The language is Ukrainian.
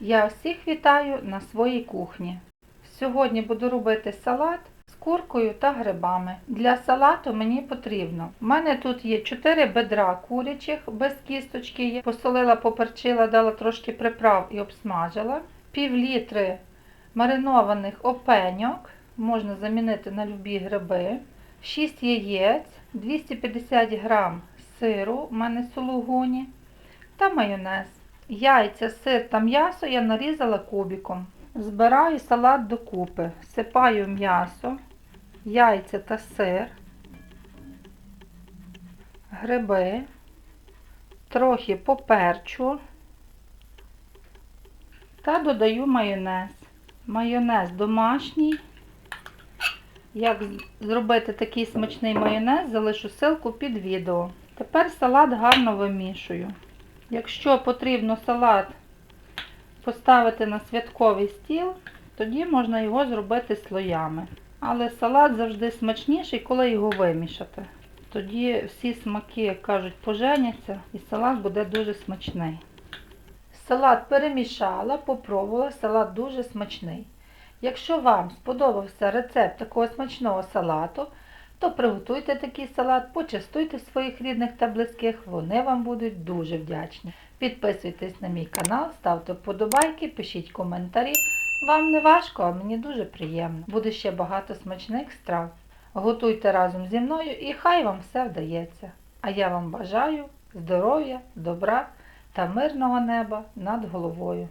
Я всіх вітаю на своїй кухні. Сьогодні буду робити салат з куркою та грибами. Для салату мені потрібно. У мене тут є 4 бедра курячих без кісточки. Посолила, поперчила, дала трошки приправ і обсмажила. Пів літри маринованих опеньок, можна замінити на любі гриби. 6 яєць, 250 грам сиру, у мене сулугуні та майонез. Яйця, сир та м'ясо я нарізала кубиком. Збираю салат докупи. Сипаю м'ясо, яйця та сир, гриби, трохи поперчу та додаю майонез. Майонез домашній. Як зробити такий смачний майонез, залишу ссылку під відео. Тепер салат гарно вимішую. Якщо потрібно салат поставити на святковий стіл, тоді можна його зробити слоями. Але салат завжди смачніший, коли його вимішати. Тоді всі смаки, як кажуть, поженяться і салат буде дуже смачний. Салат перемішала, попробувала, салат дуже смачний. Якщо вам сподобався рецепт такого смачного салату, то приготуйте такий салат, почастуйте своїх рідних та близьких, вони вам будуть дуже вдячні. Підписуйтесь на мій канал, ставте вподобайки, пишіть коментарі. Вам не важко, а мені дуже приємно. Буде ще багато смачних страв. Готуйте разом зі мною і хай вам все вдається. А я вам бажаю здоров'я, добра та мирного неба над головою.